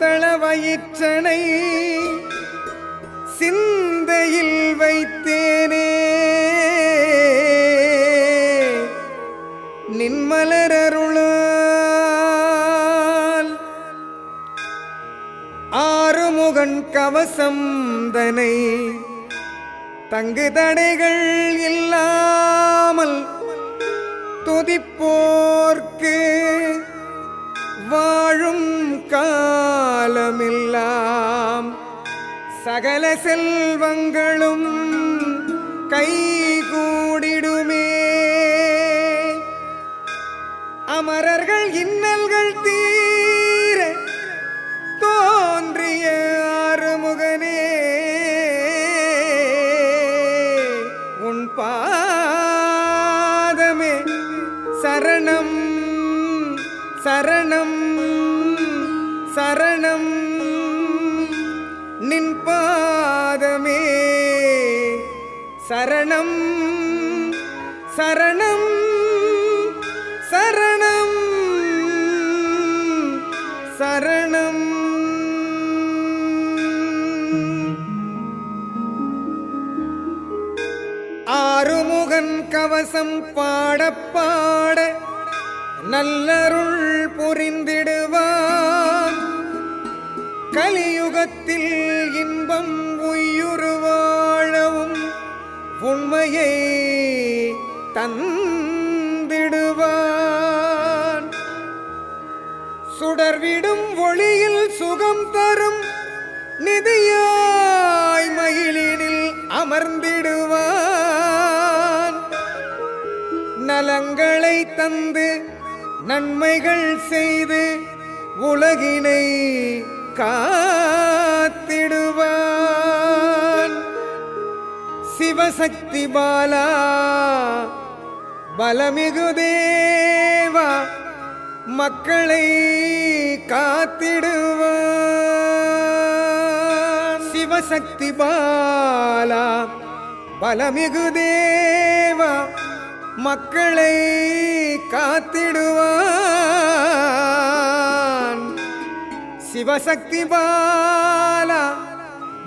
மத்தள வயிற்றனை சிந்தையில் வைத்தேனே. நின்மலரருளால் ஆறுமுகன் கவசம் தனை தங்கு தடைகள் இல்லாமல் துதிப்போர்க்கு வாழும் கா காலமெல்லாம் சகல செல்வங்களும் கை கூடிடுமே அமரர்கள் இன்னல்கள் தீ சரணம் சரணம் சரணம் சரணம். ஆறுமுகன் கவசம் பாடப்பாட நல்லருள் புரிந்திடுவான் கலியுகத்தில் இன்பம் உய்யுருவாழவும் உண்மையை தந்திடுவான். சுடர்விடும் ஒளியில் சுகம் தரும் நிதியாய் மயிலினில் அமர்ந்திடுவான். நலங்களை தந்து நன்மைகள் செய்து உலகினை கா சிவசக்தி பாலா பலமிகு தேவா மக்களை காத்திடுவான் சிவசக்தி பாலா பலமிகு தேவா மக்களை காத்திடுவான் சிவசக்தி பாலா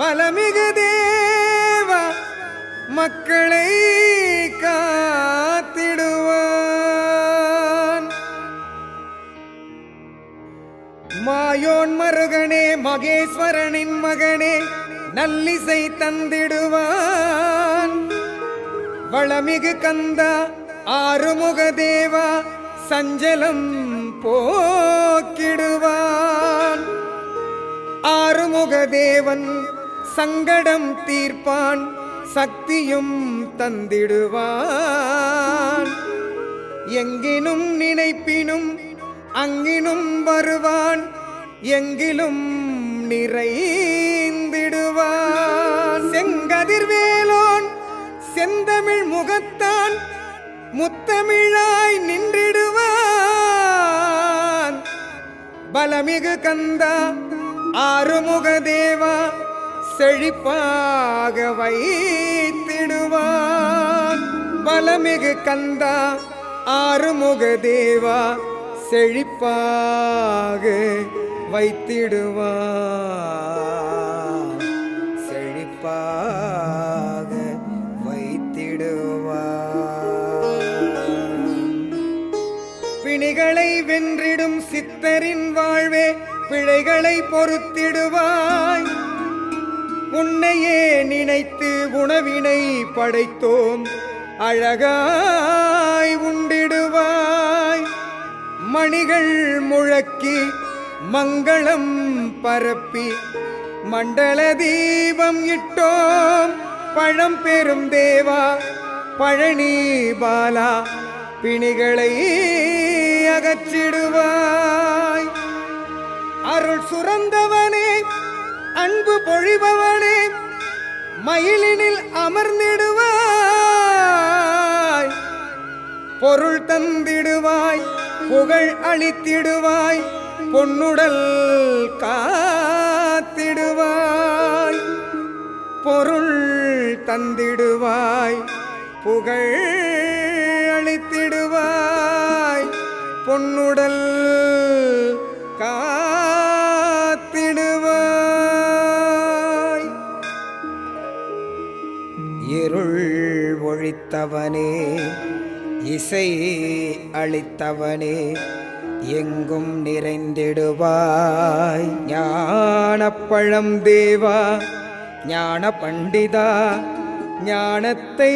பலமிகு தேவா மக்களை காத்திடுவான். மாயோன் மருகனே மகேஸ்வரனின் மகனே நல்லிசை தந்திடுவான். வளமிகு கந்தா ஆறுமுக தேவா சஞ்சலம் போக்கிடுவான். ஆறுமுக தேவன் சங்கடம் தீர்ப்பான். சக்தியும் தந்திடுவான். எங்கினும் நினைப்பினும் அங்கினும் வருவான். எங்கிலும் நிறைந்திடுவான். செங்கதிர்வேலோன் செந்தமிழ் முகத்தான் முத்தமிழாய் நின்றிடுவான். பலமிகு கந்தா ஆறுமுக தேவா செழிப்பாக வைத்திடுவான் பலமிகு கந்தா ஆறுமுக தேவா செழிப்பாக வைத்திடுவான் செழிப்பாக வைத்திடுவான் பிணிகளை வென்றிடும் சித்தரின் வாழ்வே பிழைகளை பொறுத்திடுவாய். உன்னையே நினைத்து உணவினை படைத்தோம். அழகாய் உண்டிடுவாய். மணிகள் முழக்கி மங்களம் பரப்பி. மண்டல தீபம் இட்டோம். பழம் பெரும் தேவா பழனி பாலா பிணிகளை அகற்றிடுவாய். அருள் சுரந்த அன்பு பொழிபவனே மயிலினில் அமர்ந்திடுவாய். பொருள் தந்திடுவாய் புகழ் அளித்திடுவாய் பொன்னுடல் காத்திடுவாய். பொருள் தந்திடுவாய் புகழ் அளித்திடுவாய் பொன்னுடல் கா அளித்தவனே இசை அளித்தவனே எங்கும் நிறைந்திடுவாய். ஞானப்பழம் தேவா ஞான பண்டிதா ஞானத்தை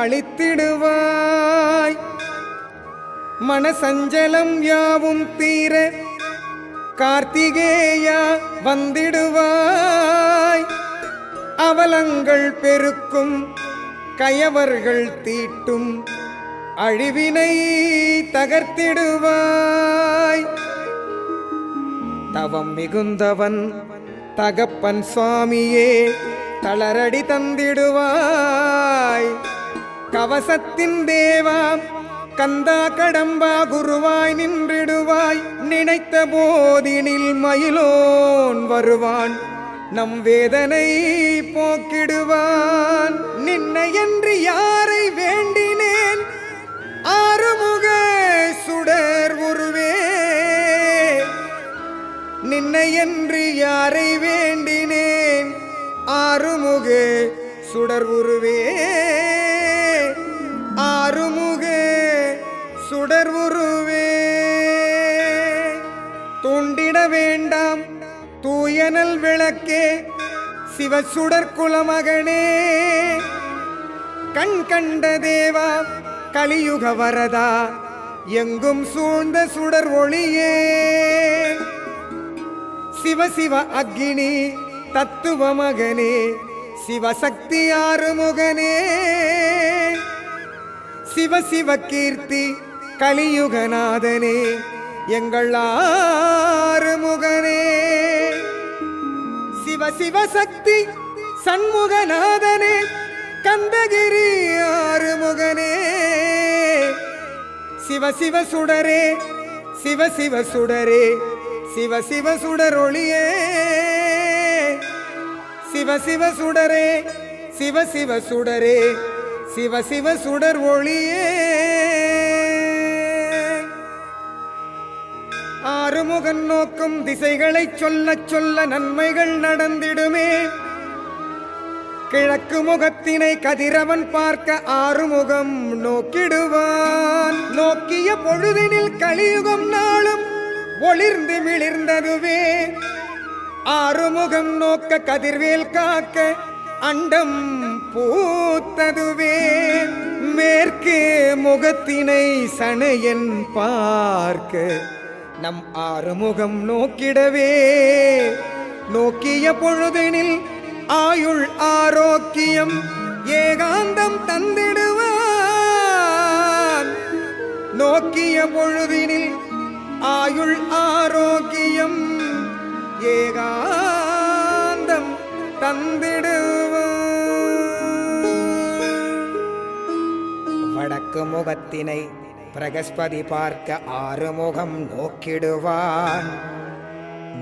அளித்திடுவாய். மனசஞ்சலம் யாவும் தீர கார்த்திகேயா வந்திடுவாய். அவலங்கள் பெருக்கும் கயவர்கள் தீட்டும் அழிவினை தகர்த்திடுவாய். தவம் மிகுந்தவன் தகப்பன் சுவாமியே தளரடி தந்திடுவாய். கவசத்தின் தேவா கந்தா கடம்பா குருவாய் நின்றிடுவாய். நினைத்த போதினில் மயிலோன் வருவான். நம் வேதனை போக்கிடுவான். நின்னையன்று யாரை வேண்டினேன்? ஆறுமுக சுடர் உருவே. நின்னையன்று யாரை வேண்டினேன்? ஆறுமுக சுடர் உருவே. ஆறுமுக சுடர் உருவே. தூண்டிட வேண்டாம் தூயனல் விளக்கே சிவசுடற்குலமகனே கண் கண்ட தேவா கலியுக வரதா எங்கும் சூழ்ந்த சுடர் ஒளியே. சிவசிவ அக்னி தத்துவ மகனே சிவசக்தி ஆறுமுகனே. சிவசிவ கீர்த்தி கலியுகநாதனே எங்கள் ஆறுமுகனே. சிவ சிவ சக்தி சண்முகநாதனே கந்தகிரி ஆறுமுகனே. சிவ சிவ சுடரே சிவ சிவ சுடரே சிவ சிவ சுடரொளியே. சிவ சிவ சுடரே சிவ சிவ சுடரே சிவ சிவ சுடர் ஒளியே ஆறுமுகன் நோக்கும் திசைகளை சொல்ல சொல்ல நன்மைகள் நடந்திடுமே. கிழக்கு முகத்தினை கதிரவன் பார்க்க ஆறுமுகம் நோக்கிடுவான். நோக்கிய பொழுதினில் கலியுகம் நாளும் ஒளிர்ந்து மிளிர்ந்ததுவே. ஆறுமுகம் நோக்க கதிர்வேல் காக்க அண்டம் பூத்ததுவே. மேற்கு முகத்தினை சனையன் பார்க்க நம் ஆறுமுகம் நோக்கிடவே. நோக்கிய பொழுதெனில் ஆயுள் ஆரோக்கியம் ஏகாந்தம் தந்திடுவான். நோக்கிய பொழுதினில் ஆயுள் ஆரோக்கியம் ஏகாந்தம் தந்திடுவான். வடக்கு முகத்தினை பிரகஸ்பதி பார்க்க ஆறுமுகம் நோக்கிடுவான்.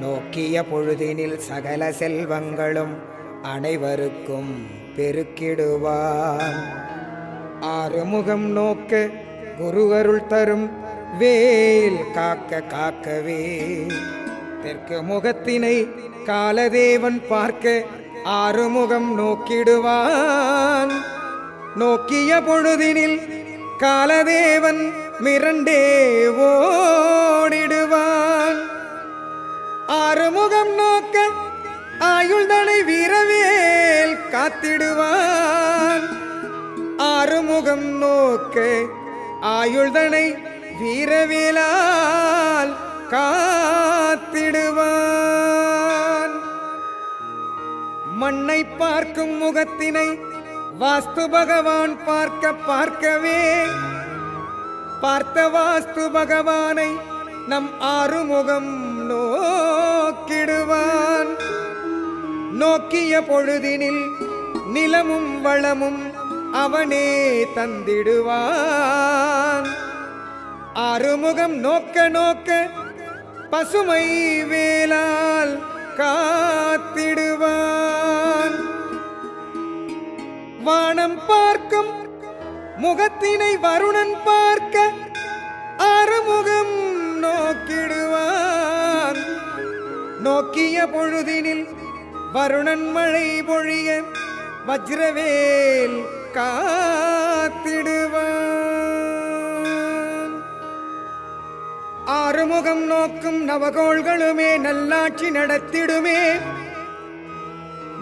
நோக்கிய பொழுதினில் சகல செல்வங்களும் அனைவருக்கும் பெருக்கிடுவான். ஆறுமுகம் நோக்க குரு அருள் தரும் வேல் காக்க காக்கவே. தெற்கு முகத்தினை காலதேவன் பார்க்க ஆறுமுகம் நோக்கிடுவான். நோக்கிய பொழுதினில் காலதேவன் மிரண்டே ஓடிடுவான். ஆறுமுகம் நோக்க ஆயுள் தலை வீரவேல் காத்திடுவான். ஆறுமுகம் நோக்க ஆயுள் தனை வீரவேலால் காத்திடுவான். மண்ணை பார்க்கும் முகத்தினை வாஸ்து பகவான் பார்க்க பார்க்கவே. பார்த்த வாஸ்து பகவானை நம் ஆறுமுகம் நோக்கிடுவான். நோக்கிய பொழுதினில் நிலமும் வளமும் அவனே தந்திடுவான். ஆறுமுகம் நோக்க நோக்க பசுமை வேலால் காத்திடுவான். வானம் பார்க்கும் முகத்தினை வருணன் பார்க்க அறுமுகம் நோக்கிடுவான் நோக்கிய பொழுதினில் வருணன் மழை பொழிய வஜ்ரவேல் காத்திடுவான். ஆறுமுகம் நோக்கும் நவகோள்களுமே நல்லாட்சி நடத்திடுமே.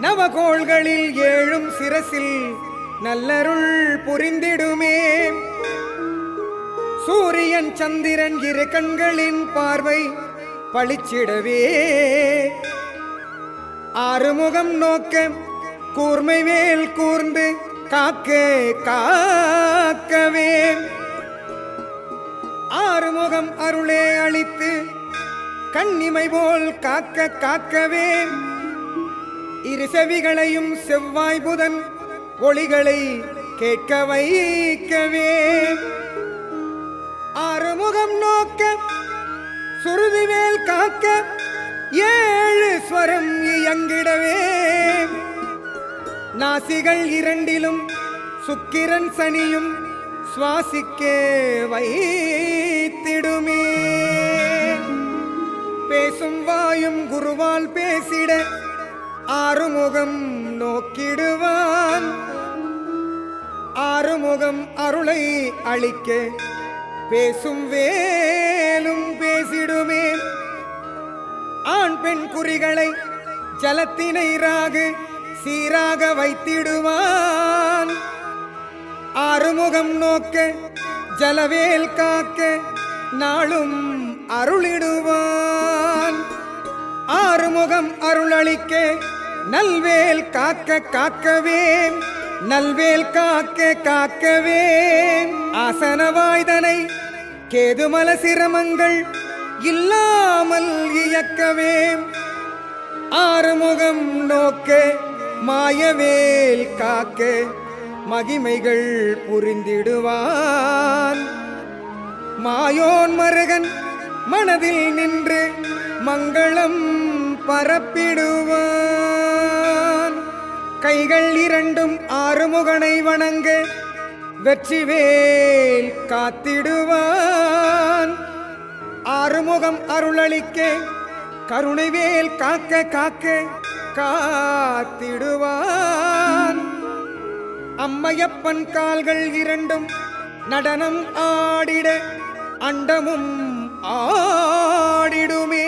நவகோள்களில் ஏழும் சிரசில் நல்லருள் புரிந்திடுமே. சூரியன் சந்திரன் இரு கண்களின் பார்வை பளிச்சிடவே. ஆறுமுகம் நோக்க கூர்மை வேல் கூர்ந்து காக்க காக்கவே. ஆறுமுகம் அருளே அளித்து கண்ணிமை போல் காக்க காக்கவே. இருசவிகளையும் செவ்வாய் புதன் ஒளிகளை கேட்க வைக்கவே. ஆறுமுகம் நோக்க சுருதிவேல் காக்க ஏழு ஸ்வரம் இயங்கிடவே. நாசிகள் இரண்டிலும் சுக்கிரன் சனியும் சுவாசிக்க வைத்திடுமே. பேசும் வாயும் குருவால் பேசிட ஆறுமுகம் நோக்கிடுவான். ஆறுமுகம் அருளை அளிக்க பேசும் வேலும் பேசிடுமே. ஆண் பெண் குறிகளை ஜலத்தினை ராகு சீராக வைத்திடுவான். ஆறுமுகம் நோக்க ஜலவேல் காக்க நாளும் அருளிடுவான். ஆறுமுகம் அருளளிக்க நல்வேல் காக்க காக்கவே நல்வேல் காக்க காக்கவே ஆசனவாய்தனை கேதுமல சிரமங்கள் இல்லாமல் இயக்கவே ஆறுமுகம் நோக்க மாயவேல் காக்க மகிமைகள் புரிந்திடுவான். மாயோன் மருகன் மனதில் நின்று மங்களம் பரப்பிடுவான். கைகள் இரண்டும் ஆறுமுகனை வணங்க வெற்றிவேல் காத்திடுவான். ஆறுமுகம் அருளளிக்க கருணைவேல் காக்க காக்க காத்திடுவான். அம்மையப்பன் கால்கள் இரண்டும் நடனம் ஆடிட அண்டமும் ஆடிடுமே.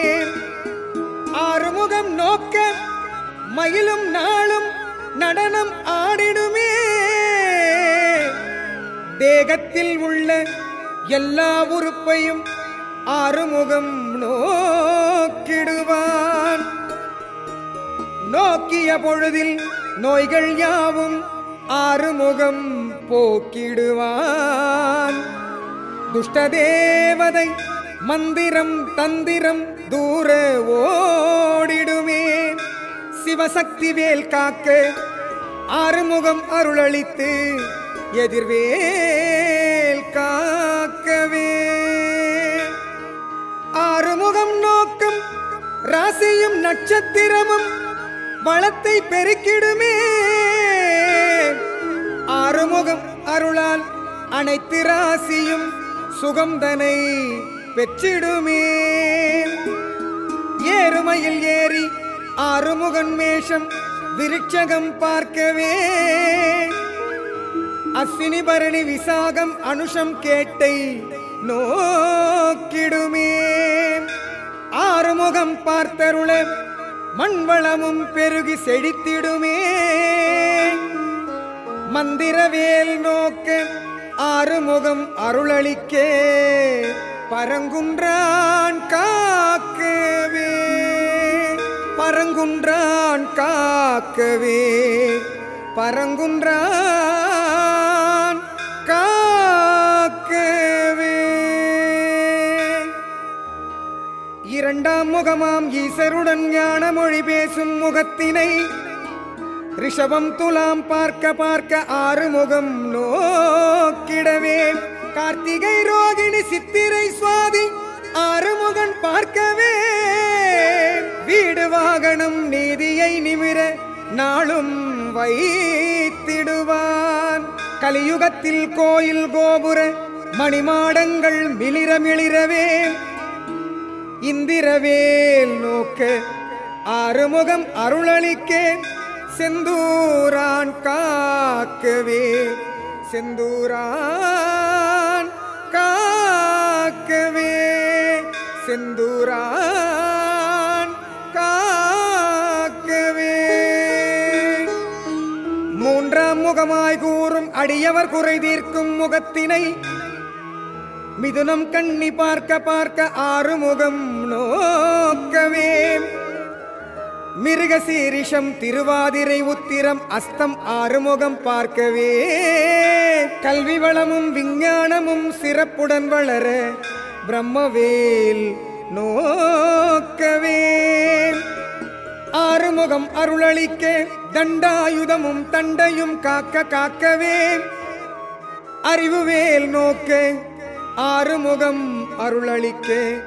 ஆறுமுகம் நோக்க மயிலும் நாளும் நடனம் ஆடிடுமே. தேகத்தில் உள்ள எல்லா உறுப்பையும் ஆறுமுகம் நோக்கிடுவான். நோக்கிய பொழுதில் நோய்கள் யாவும் ஆறுமுகம் போக்கிடுவான். துஷ்டதேவதை மந்திரம் தந்திரம் தூர ஓடிடுமே. சிவசக்தி வேல் காக்க ஆறுமுகம் அருளளித்து எதிர்வேல் காக்கவே. ஆறுமுகம் நோக்கம் ராசியும் நட்சத்திரமும் வளத்தை பெருக்கிடுமே. ஆறுமுகம் அருளால் அனைத்து ராசியும் சுகந்தனை பெற்றிடுமே. ஏறுமையில் ஏறி ஆறுமுகன் மேஷம் விருட்சகம் பார்க்கவே. அஸ்வினி பரணி விசாகம் அனுஷம் கேட்டை நோக்கிடுமே. ஆறுமுகம் பார்த்தருள மண்வளமும் பெருகி செழித்திடுமே. மந்திரவேல் நோக்க ஆறுமுகம் அருளளிக்கே. பரங்குன்றான் காக்கவே பரங்குன்றான் காக்கவே பரங்குன்றான் காக்கவே. இரண்டாம் முகமாம் ஈசருடன் ஞான மொழி பேசும் முகத்தினை ரிஷபம் துலாம் பார்க்க பார்க்க ஆறு முகம் நோக்கிடவே கார்த்திகை ரோகிணி சித்திரை சுவாதி ஆறுமுகன் பார்க்கவே. வீடு வாகனம் நீதியை நிமிர நாளும் வைத்திடுவான். கலியுகத்தில் கோயில் கோபுர மணிமாடங்கள் மிளிர மிளிரவே. இந்திரவேல் நோக்க ஆறுமுகம் அருளளிக்க செந்தூரான் காக்கவே. செந்தூரான் செந்தூரான் காக்கவே. மூன்றாம் முகமாய் கூறும் அடியவர் குறை தீர்க்கும் முகத்தினை மிதுனம் கண்ணி பார்க்க பார்க்க ஆறு முகம் நோக்கவே மிருகசீரிஷம் திருவாதிரை உத்திரம் அஸ்தம் ஆறுமுகம் பார்க்கவே. கல்வி வளமும் விஞ்ஞானமும் சிறப்புடன் வளர பிரம்மவேல் நோக்கவேல். ஆறுமுகம் அருளளிக்க தண்டாயுதமும் தண்டையும் காக்க காக்கவே அறிவுவேல் நோக்க ஆறுமுகம் அருளளிக்க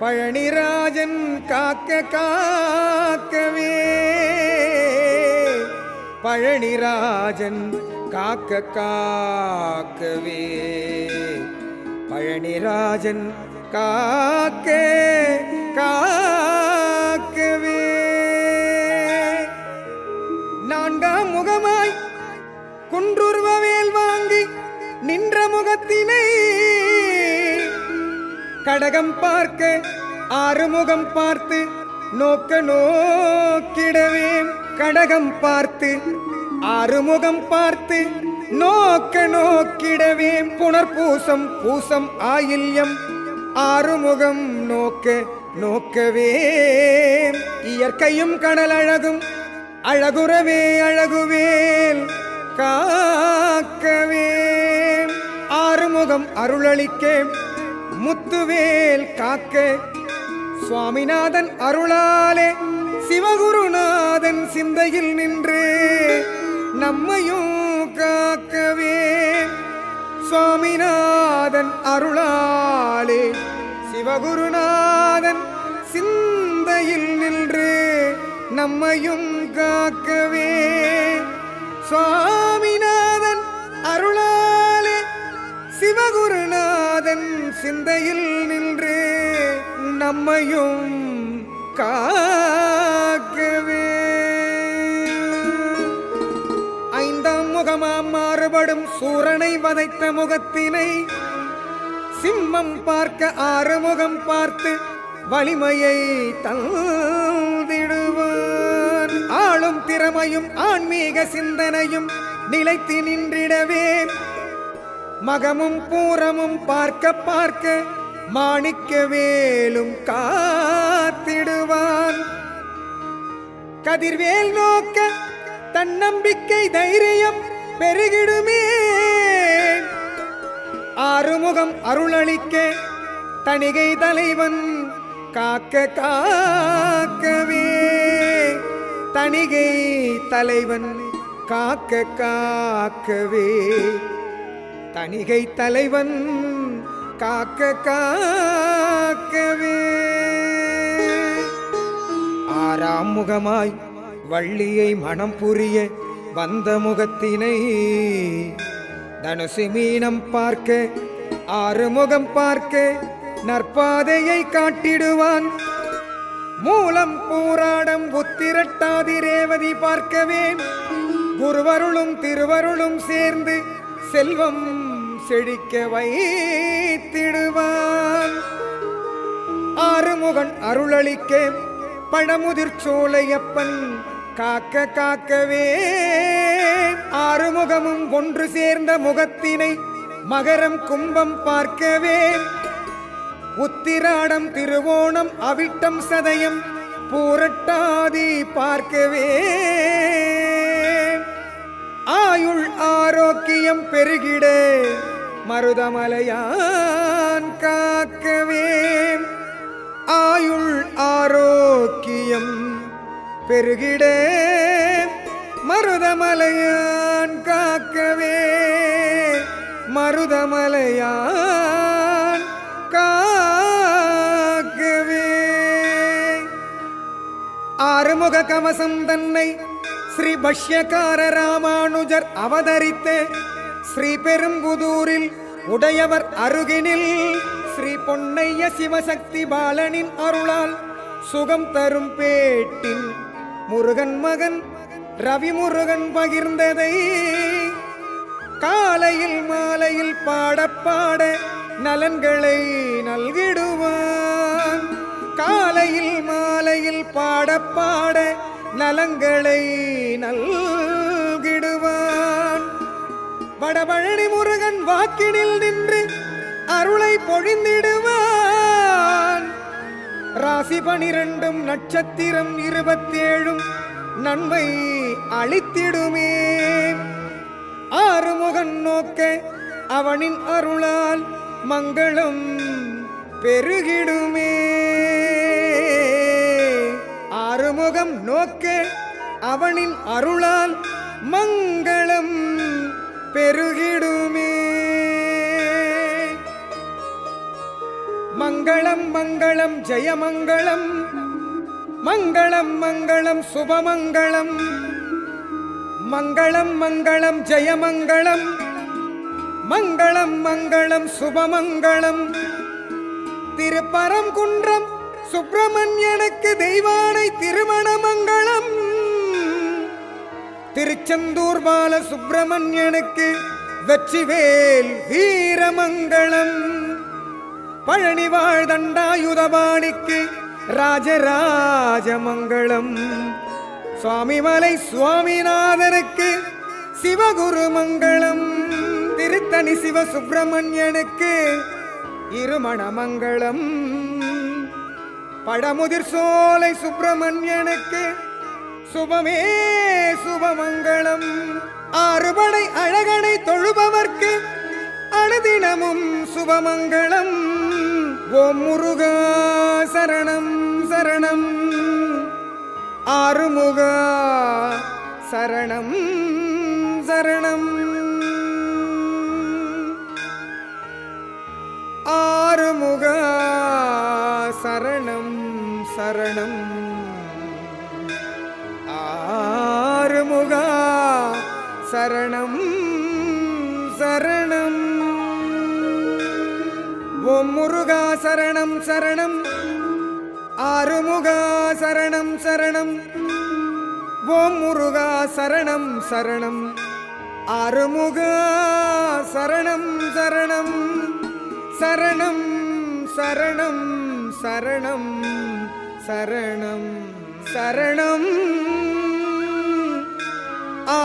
பழனிராஜன் காக்க காக்கவே பழனிராஜன் காக்க காக்கவே பழனிராஜன் காக்கே காக்கவே. நான்காம் முகமாய் குன்றுருவவேல் வாங்கி நின்ற முகத்தினை கடகம் பார்க்க ஆறுமுகம் பார்த்து நோக்க நோக்கிடவே கடகம் பார்த்து ஆறுமுகம் பார்த்து நோக்க நோக்கிடவே புனர்பூசம் பூசம் ஆயில்யம். ஆறுமுகம் நோக்க நோக்கவே இயற்கையும் கடல் அழகும் அழகுறவே அழகுவேல் காக்கவே. ஆறுமுகம் அருளளிக்க முத்துவேல் காக்க. சுவாமிநாதன் அருளாலே சிவகுருநாதன் சிந்தையில் நின்று. நம்மையும் காக்கவே. சுவாமிநாதன் அருளாலே சிவகுருநாதன் சிந்தையில் நின்று நம்மையும் காக்கவே. சுவாமிநாதன் அருளாலே சிவகுருநாதன் சிந்தையில் நின்று நம்மையும் காக்க ஐந்தாம் மாறுபடும் சூரனை வதைத்த முகத்தினை சிம்மம் பார்க்க ஆறுமுகம் பார்த்து வலிமையை தந்திடுவான் ஆளும் திறமையும் ஆன்மீக சிந்தனையும் நிலைத்து நின்றிடவே மகமும் பூரமும் பார்க்க பார்க்க மாணிக்க வேலும் காத்திடுவான். கதிர்வேல் நோக்க தன்னம்பிக்கை தைரியம் பெருகிடுமே. ஆறுமுகம் அருளளிக்க தணிகை தலைவன் காக்க காக்கவே. தணிகை தலைவன் காக்க காக்கவே. தணிகை தலைவன் காக்க காக்கவே. ஆறாம் முகமாய் வள்ளியை மனம் புரிய வந்த முகத்தினை தனுசு மீனம் பார்க்க ஆறுமுகம் பார்க்க நற்பாதையை காட்டிடுவான். மூலம் போராடம் உத்திரட்டாதி ரேவதி பார்க்கவே குருவருளும் திருவருளும் சேர்ந்து செல்வம் செழிக்க வைத்திடுவான். ஆறுமுகன் அருளளிக்க பழமுதிர் சோலையப்பன் காக்க காக்கவே. ஆறுமுகமும் ஒன்று சேர்ந்த முகத்தினை மகரம் கும்பம் பார்க்கவே. உத்திராடம் திருவோணம் அவிட்டம் சதயம் பூரட்டாதி பார்க்கவே. ஆயுள் ஆரோக்கியம் பெருகிட மருதமலையான் காக்கவே. ஆயுள் பெருகிடே மருதமலையான் காக்கவே. மருதமலையான் காக்கவே. ஆறுமுக கவசம் தன்னை ஸ்ரீ பஷ்யக்கார ராமானுஜர் அவதரித்த. ஸ்ரீ பெரும்புதூரில் உடையவர் அருகினில் ஸ்ரீ பொன்னைய சிவசக்தி பாலனின் அருளால் சுகம் தரும் பேட்டின் முருகன் மகன் ரவி முருகன் பகிர்ந்ததை காலையில் மாலையில் பாடப்பாட நலன்களை நல்கிடுவான். காலையில் மாலையில் பாடப்பாட நலங்களை நல்கிடுவான். வடபழனி முருகன் வாக்கினில் நின்று அருளை பொழிந்திடுவான். ராசி பனிரெண்டும் நட்சத்திரம் இருபத்தேழும் நன்மை அளித்திடுமே. ஆறுமுகன் நோக்க அவனின் அருளால் மங்களம் பெருகிடுமே. ஆறுமுகம் நோக்க அவனின் அருளால் மங்களம் பெருகிடுமே. மங்களம் மங்களம் ஜெயமங்களம். மங்களம் மங்களம் சுபமங்களம். மங்களம் மங்களம் ஜெயமங்களம். மங்களம் மங்களம் சுபமங்களம். திருப்பரங்குன்றம் சுப்பிரமணியனுக்கு தெய்வானை திருமண மங்களம் திருச்செந்தூர் பால சுப்பிரமணியனுக்கு வெற்றிவேல் வீரமங்களம். பழனி வாழ் தண்டாயுதபாணிக்கு ராஜராஜமங்களம் சுவாமிமலை சுவாமிநாதனுக்கு சிவகுரு மங்களம். திருத்தணி சிவ சுப்பிரமணியனுக்கு இருமணமங்களம் படமுதிர் சோலை சுப்பிரமணியனுக்கு சுபமே சுபமங்களம் ஆறுபடை அழகனை தொழுபவர்க்கு அனுதினமும் சுபமங்களம். ஓம் முருகா சரணம் சரணம். ஆறுமுகா சரணம் சரணம். ஆறுமுகா சரணம் சரணம். ஆறுமுகா சரணம் சரணம். ஓம் முருகா சரணம் சரணம். ஆறுமுகா சரணம் சரணம். ஓம் முருகா சரணம் சரணம். ஆறுமுகா சரணம் சரணம். சரணம் சரணம் சரணம். சரணம் சரணம். ஆ